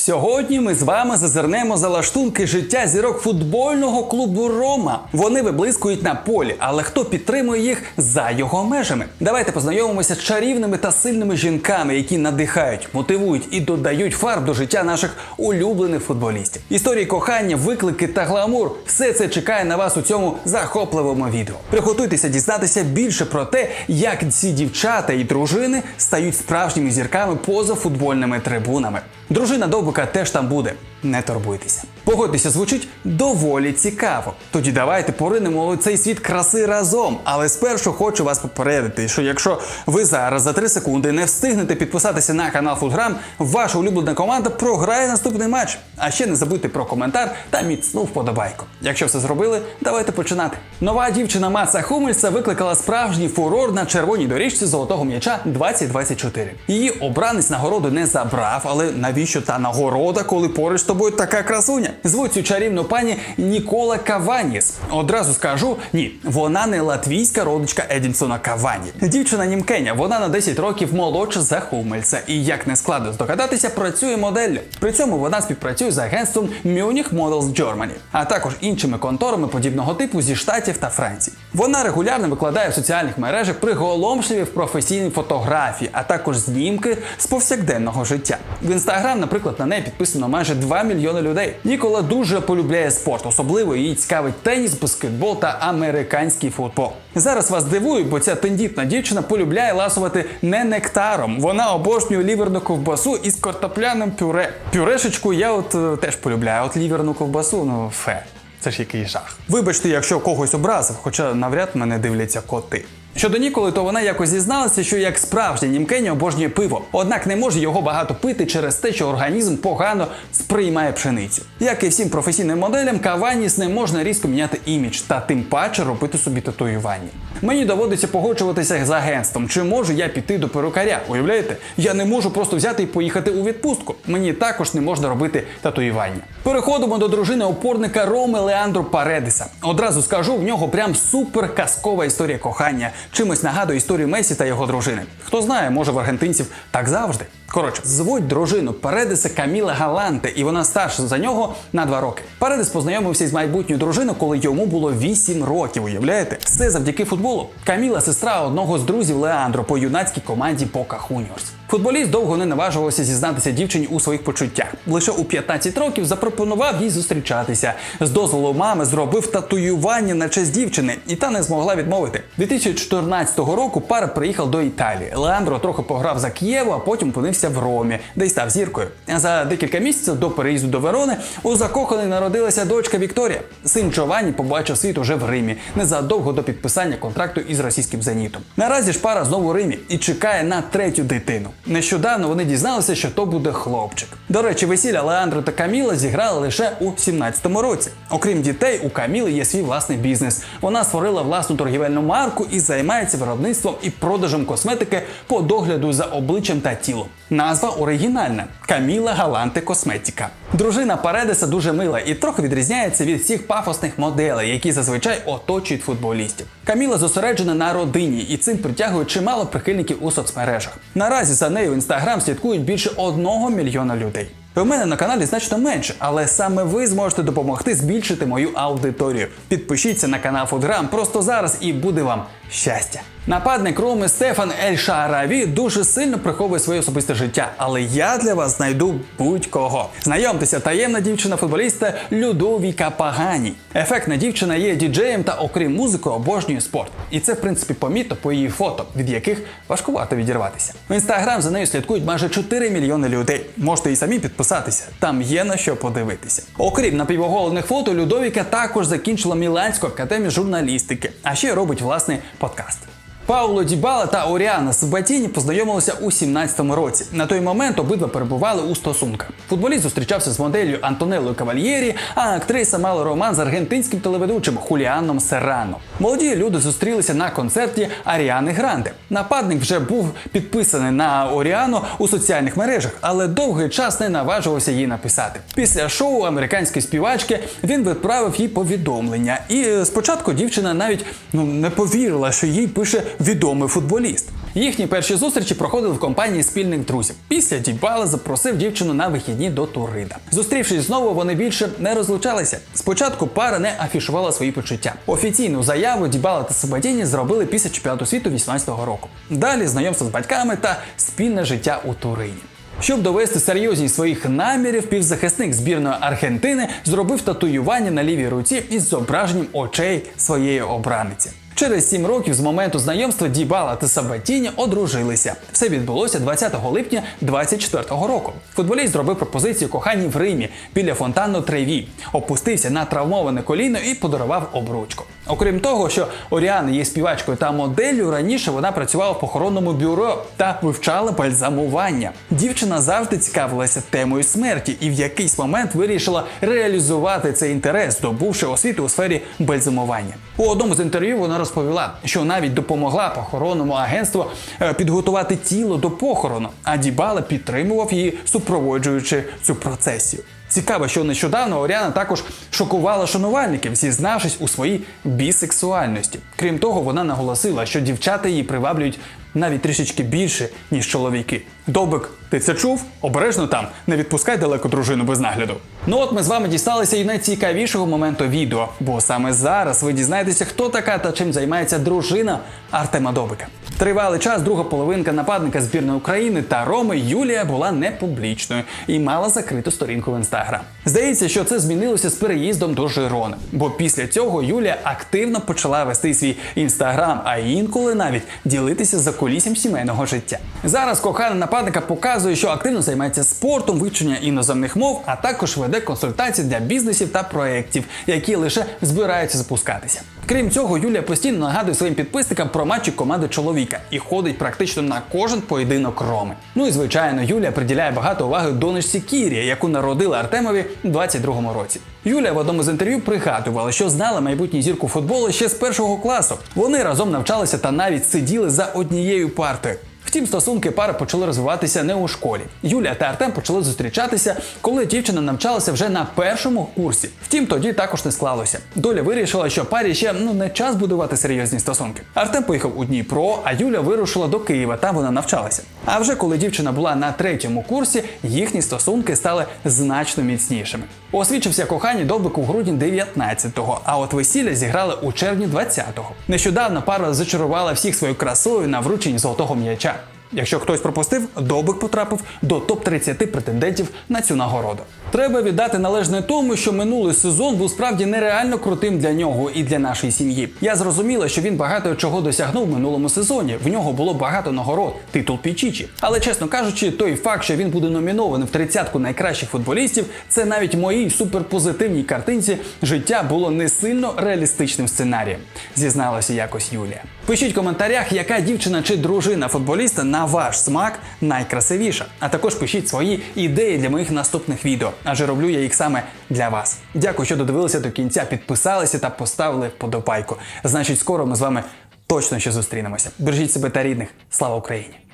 Сьогодні ми з вами зазирнемо за лаштунки життя зірок футбольного клубу Рома. Вони виблискують на полі, але хто підтримує їх за його межами? Давайте познайомимося з чарівними та сильними жінками, які надихають, мотивують і додають фарб до життя наших улюблених футболістів. Історії кохання, виклики та гламур все це чекає на вас у цьому захопливому відео. Приготуйтеся дізнатися більше про те, як ці дівчата і дружини стають справжніми зірками поза футбольними трибунами. Дружина Довбика теж там буде. Не турбуйтеся. Погодьтеся, звучить доволі цікаво. Тоді давайте поринемо у цей світ краси разом. Але спершу хочу вас попередити, що якщо ви зараз за 3 секунди не встигнете підписатися на канал Футграм, ваша улюблена команда програє наступний матч. А ще не забудьте про коментар та міцну вподобайку. Якщо все зробили, давайте починати. Нова дівчина Маца Хумельса викликала справжній фурор на червоній доріжці золотого м'яча 2024. Її обранець нагороду не забрав, але навіщо та нагорода, коли поруч тобою така красуня? Звуть цю чарівну пані Нікола Каваніс. Одразу скажу, ні, вона не латвійська родичка Едінсона Кавані. Дівчина німкеня, вона на 10 років молодша за Хумельса. І як не складно здогадатися, працює моделлю. При цьому вона співпрацює з агентством Munich Models Germany, а також іншими конторами подібного типу зі штатів та Франції. Вона регулярно викладає в соціальних мережах приголомшливі професійні фотографії, а також знімки з повсякденного життя. В інстаграм, наприклад, на неї підписано майже 2 мільйони людей. Нікола дуже полюбляє спорт, особливо її цікавить теніс, баскетбол та американський футбол. Зараз вас дивую, бо ця тендітна дівчина полюбляє ласувати не нектаром. Вона обожнює ліверну ковбасу із картопляним пюре. Пюрешечку я от е, теж полюбляю, от ліверну ковбасу, ну фе. Це ж який жах. Вибачте, якщо когось образив, хоча навряд мене дивляться коти. Щодо Ніколи, то вона якось зізналася, що як справжня німкеня обожнює пиво, однак не може його багато пити через те, що організм погано сприймає пшеницю. Як і всім професійним моделям, Каваніс не можна різко міняти імідж та тим паче робити собі татуювання. Мені доводиться погоджуватися з агентством, чи можу я піти до перукаря. Уявляєте? Я не можу просто взяти і поїхати у відпустку. Мені також не можна робити татуювання. Переходимо до дружини опорника Роми Леандро Паредеса. Одразу скажу, в нього прям супер казкова історія кохання. Чимось нагадує історію Месі та його дружини. Хто знає, може в аргентинців так завжди. Коротше, звуть дружину Передеса Каміла Галанте, і вона старша за нього на два роки. Передес познайомився із майбутньою дружиною, коли йому було 8 років. Уявляєте? Все завдяки футболу. Каміла сестра одного з друзів Леандро по юнацькій команді Пока Хуніорс. Футболіст довго не наважувався зізнатися дівчині у своїх почуттях. Лише у 15 років запропонував їй зустрічатися. З дозволу мами зробив татуювання на честь дівчини, і та не змогла відмовити. 2014 року пара приїхав до Італії. Леандро трохи пограв за Києву, а потім опинився в Ромі, де й став зіркою. За декілька місяців до переїзду до Верони у закоханий народилася дочка Вікторія. Син Джованні побачив світ уже в Римі, незадовго до підписання контракту із російським зенітом. Наразі ж пара знову в Римі і чекає на третю дитину. Нещодавно вони дізналися, що то буде хлопчик. До речі, весілля Леандро та Каміла зіграли лише у 17-му році. Окрім дітей, у Каміли є свій власний бізнес. Вона створила власну торгівельну марку і займається виробництвом і продажем косметики по догляду за обличчям та тілом. Назва оригінальна Каміла Галанте Косметіка. Дружина Паредеса дуже мила і трохи відрізняється від всіх пафосних моделей, які зазвичай оточують футболістів. Каміла зосереджена на родині і цим притягує чимало прихильників у соцмережах. Наразі за нею в інстаграм слідкують більше одного мільйона людей. У мене на каналі значно менше, але саме ви зможете допомогти збільшити мою аудиторію. Підпишіться на канал Фудграм просто зараз і буде вам щастя. Нападник Роми Стефан Ель Шаараві дуже сильно приховує своє особисте життя, але я для вас знайду будь-кого. Знайомтеся, таємна дівчина футболіста Людовіка Пагані. Ефектна дівчина є діджеєм та, окрім музики, обожнює спорт. І це, в принципі, помітно по її фото, від яких важкувато відірватися. В інстаграм за нею слідкують майже 4 мільйони людей. Можете і самі підписатися. Там є на що подивитися. Окрім напівоголених фото, Людовіка також закінчила Міланську академію журналістики, а ще робить власний podcast. Пауло Дібала та Оріана Сабатіні познайомилися у 17-му році. На той момент обидва перебували у стосунках. Футболіст зустрічався з моделлю Антонеллою Кавальєрі, а актриса мала роман з аргентинським телеведучим Хуліаном Серрано. Молоді люди зустрілися на концерті Аріани Гранде. Нападник вже був підписаний на Оріану у соціальних мережах, але довгий час не наважувався їй написати. Після шоу американської співачки він відправив їй повідомлення. І е, спочатку дівчина навіть ну не повірила, що їй пише відомий футболіст. Їхні перші зустрічі проходили в компанії спільних друзів. Після Дібала запросив дівчину на вихідні до Турида. Зустрівшись знову, вони більше не розлучалися. Спочатку пара не афішувала свої почуття. Офіційну заяву Дібала та Сабадіні зробили після чемпіонату світу 18-го року. Далі знайомство з батьками та спільне життя у Турині. Щоб довести серйозність своїх намірів, півзахисник збірної Аргентини зробив татуювання на лівій руці із зображенням очей своєї обраниці. Через сім років з моменту знайомства Дібала та Сабатіні одружилися. Все відбулося 20 липня 24-го року. Футболіст зробив пропозицію коханій в Римі біля фонтану Треві, опустився на травмоване коліно і подарував обручку. Окрім того, що Оріана є співачкою та моделлю, раніше вона працювала в похоронному бюро та вивчала бальзамування. Дівчина завжди цікавилася темою смерті і в якийсь момент вирішила реалізувати цей інтерес, здобувши освіту у сфері бальзамування. У одному з інтерв'ю вона розповіла, що навіть допомогла похоронному агентству е, підготувати тіло до похорону, а Дібала підтримував її, супроводжуючи цю процесію. Цікаво, що нещодавно Оріана також шокувала шанувальників, зізнавшись у своїй бісексуальності. Крім того, вона наголосила, що дівчата її приваблюють навіть трішечки більше, ніж чоловіки. Довбик, ти це чув? Обережно там, не відпускай далеко дружину без нагляду. Ну от ми з вами дісталися і найцікавішого моменту відео, бо саме зараз ви дізнаєтеся, хто така та чим займається дружина Артема Довбика. Тривалий час друга половинка нападника збірної України та Роми Юлія була не публічною і мала закриту сторінку в інстаграм. Здається, що це змінилося з переїздом до Жирона, бо після цього Юлія активно почала вести свій інстаграм, а інколи навіть ділитися за кулісям сімейного життя. Зараз кохана нападника показує, що активно займається спортом, вивчення іноземних мов, а також веде консультації для бізнесів та проєктів, які лише збираються запускатися. Крім цього, Юлія постійно нагадує своїм підписникам про матчі команди чоловіка і ходить практично на кожен поєдинок Роми. Ну і звичайно, Юлія приділяє багато уваги донечці Кірія, яку народила Артемові у 22-му році. Юлія в одному з інтерв'ю пригадувала, що знала майбутню зірку футболу ще з першого класу. Вони разом навчалися та навіть сиділи за однією партою. Втім, стосунки пари почали розвиватися не у школі. Юлія та Артем почали зустрічатися, коли дівчина навчалася вже на першому курсі. Втім, тоді також не склалося. Доля вирішила, що парі ще ну не час будувати серйозні стосунки. Артем поїхав у Дніпро, а Юля вирушила до Києва. Там вона навчалася. А вже коли дівчина була на третьому курсі, їхні стосунки стали значно міцнішими. Освічився кохання Довбик у грудні 19-го, а от весілля зіграли у червні 20-го. Нещодавно пара зачарувала всіх своєю красою на врученні золотого м'яча. Якщо хтось пропустив, Довбик потрапив до топ-30 претендентів на цю нагороду. Треба віддати належне тому, що минулий сезон був справді нереально крутим для нього і для нашої сім'ї. Я зрозуміла, що він багато чого досягнув в минулому сезоні. В нього було багато нагород, титул Пічічі. Але чесно кажучи, той факт, що він буде номінований в тридцятку найкращих футболістів, це навіть моїй суперпозитивній картинці життя було не сильно реалістичним сценарієм, зізналася якось Юлія. Пишіть в коментарях, яка дівчина чи дружина футболіста на ваш смак найкрасивіша. А також пишіть свої ідеї для моїх наступних відео, адже роблю я їх саме для вас. Дякую, що додивилися до кінця, підписалися та поставили вподобайку. Значить, скоро ми з вами точно ще зустрінемося. Бережіть себе та рідних. Слава Україні!